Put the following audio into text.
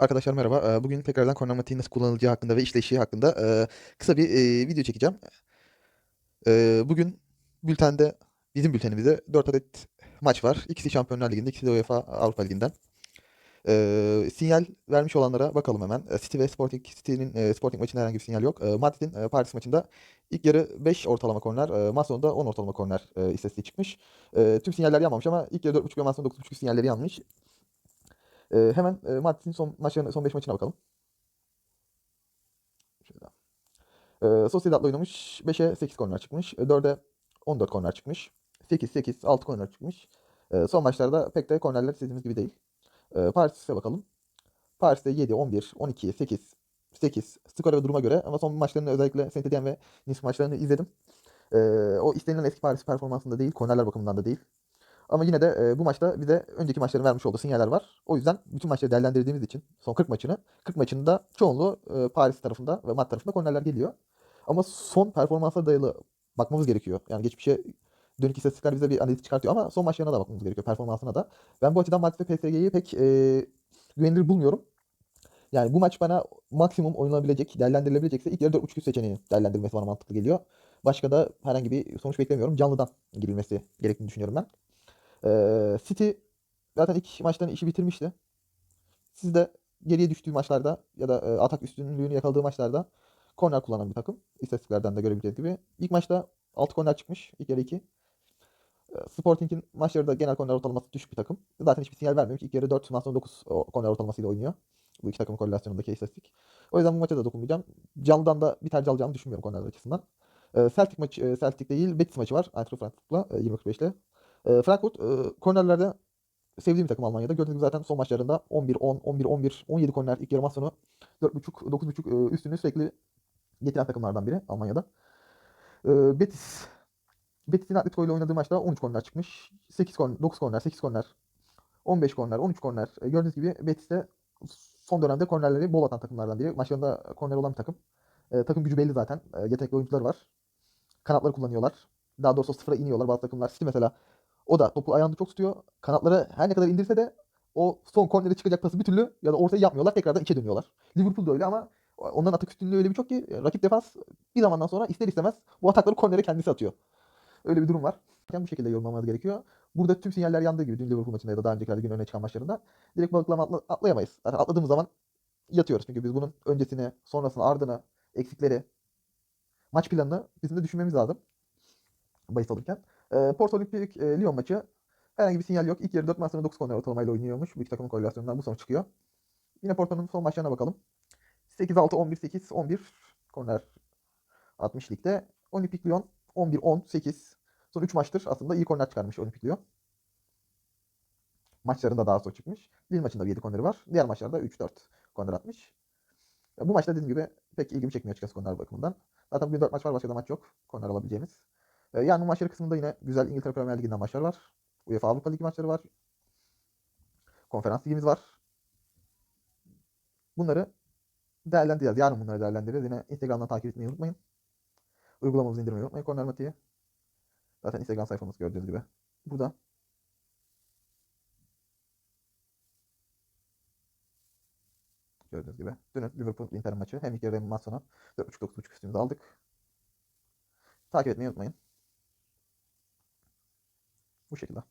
Arkadaşlar merhaba. Eee, Bugün tekrardan korner matiğin nasıl kullanılacağı hakkında ve işleyişi hakkında eee, kısa bir eee, video çekeceğim. Bugün bültende, bizim bültenimizde 4 adet maç var. İkisi Şampiyonlar Ligi'nde, ikisi de UEFA Avrupa Ligi'nden. Sinyal vermiş olanlara bakalım hemen. City ve Sporting, City'nin Sporting maçında herhangi bir sinyal yok. Madrid'in Paris maçında ilk yarı 5 ortalama korner, maç sonunda 10 ortalama korner istatistiği çıkmış. Tüm sinyaller yanmamış ama ilk yarı 4.5 ve maç sonu 9.5 sinyalleri yanmış. Eee, hemen eee, Madrid'in son maçlarına, son 5 maçına bakalım. Şöyle. Eee Sociedad'la oynamış. 5'e 8 korner çıkmış. 4'e 14 korner çıkmış. 8, 8, 6 korner çıkmış. Eee, son maçlarda pek de kornerler istediğimiz gibi değil. Eee Paris'e bakalım. Paris'te 7, 11, 12, 8, 8 skora ve duruma göre ama son maçlarını özellikle Saint Etienne ve Nice maçlarını izledim. Eee, o istenilen eski Paris performansında değil, kornerler bakımından da değil. Ama yine de e, bu maçta bize önceki maçların vermiş olduğu sinyaller var. O yüzden bütün maçları değerlendirdiğimiz için son 40 maçını, 40 maçının da çoğunluğu e, Paris tarafında ve Mat tarafında kornerler geliyor. Ama son performansa dayalı bakmamız gerekiyor. Yani geçmişe dönük istatistikler bize bir analiz çıkartıyor ama son maçlarına da bakmamız gerekiyor, performansına da. Ben bu açıdan Madrid ve PSG'yi pek e, güvenilir bulmuyorum. Yani bu maç bana maksimum oynanabilecek, değerlendirilebilecekse ilk yarı 4.5 üst seçeneği değerlendirilmesi bana mantıklı geliyor. Başka da herhangi bir sonuç beklemiyorum. Canlıdan girilmesi gerektiğini düşünüyorum ben. Ee, City zaten ilk maçtan işi bitirmişti. Siz de geriye düştüğü maçlarda ya da e, atak üstünlüğünü yakaladığı maçlarda korner kullanan bir takım. İstatistiklerden de görebileceğiniz gibi. İlk maçta 6 korner çıkmış. ilk yarı 2. Ee, Sporting'in maçları da genel korner ortalaması düşük bir takım. Zaten hiçbir sinyal vermemiş. İlk yarı 4, maç sonu 9 o- korner ortalamasıyla oynuyor. Bu iki takımın korelasyonundaki istatistik. O yüzden bu maça da dokunmayacağım. Canlıdan da bir tercih alacağımı düşünmüyorum kornerler açısından. Ee, Celtic maçı, e, Celtic değil Betis maçı var. Eintracht Frankfurt'la e, 25'te. E, Frankfurt e, kornerlerde sevdiğim takım Almanya'da. Gördüğünüz gibi zaten son maçlarında 11-10, 11-11, 17 korner ilk yarı maç sonu 4.5, 9.5 e, üstünü sürekli getiren takımlardan biri Almanya'da. E, Betis Betis'in Atletico ile oynadığı maçta 13 korner çıkmış. 8 korner, 9 korner, 8 korner, 15 korner, 13 korner. E, gördüğünüz gibi Betis de son dönemde kornerleri bol atan takımlardan biri. Maçlarında korner olan bir takım. E, takım gücü belli zaten. E, yetenekli oyuncular var. Kanatları kullanıyorlar. Daha doğrusu sıfıra iniyorlar bazı takımlar. City mesela o da topu ayağında çok tutuyor. Kanatları her ne kadar indirse de o son kornere çıkacak pası bir türlü ya da ortaya yapmıyorlar. Tekrardan içe dönüyorlar. Liverpool da öyle ama onların atak üstünlüğü öyle bir çok ki rakip defans bir zamandan sonra ister istemez bu atakları kornere kendisi atıyor. Öyle bir durum var. Yani bu şekilde yorumlamamız gerekiyor. Burada tüm sinyaller yandığı gibi dün Liverpool maçında ya da daha öncekilerde gün öne çıkan maçlarında direkt balıklama atla- atlayamayız. Zaten atladığımız zaman yatıyoruz. Çünkü biz bunun öncesine, sonrasını, ardına, eksikleri, maç planını bizim de düşünmemiz lazım. Bahis alırken. E, Porto Olimpik e, Lyon maçı herhangi bir sinyal yok. İlk yarı 4 maç sonra 9 korner ortalamayla oynuyormuş. Bu iki takımın korelasyonundan bu sonuç çıkıyor. Yine Porto'nun son maçlarına bakalım. 8-6, 11-8, 11 korner 60 ligde. Olimpik Lyon 11-10, 8. Son 3 maçtır aslında iyi korner çıkarmış Olimpik Lyon. Maçlarında daha sonra çıkmış. Lille maçında bir 7 korneri var. Diğer maçlarda 3-4 korner atmış. Bu maçta dediğim gibi pek ilgimi çekmiyor açıkçası korner bakımından. Zaten bugün 4 maç var. Başka da maç yok. Korner alabileceğimiz. Ee, yani maçları kısmında yine güzel İngiltere Premier Ligi'nden maçlar var. UEFA Avrupa Ligi maçları var. Konferans ligimiz var. Bunları değerlendireceğiz. Yarın bunları değerlendireceğiz. Yine Instagram'dan takip etmeyi unutmayın. Uygulamamızı indirmeyi unutmayın. Korner Mati'yi. Zaten Instagram sayfamız gördüğünüz gibi. Burada. Gördüğünüz gibi. Dün Liverpool Inter maçı. Hem ilk yarı hem maç sonu 4.5-9.5 üstümüzü aldık. Takip etmeyi unutmayın. Bu şekilde.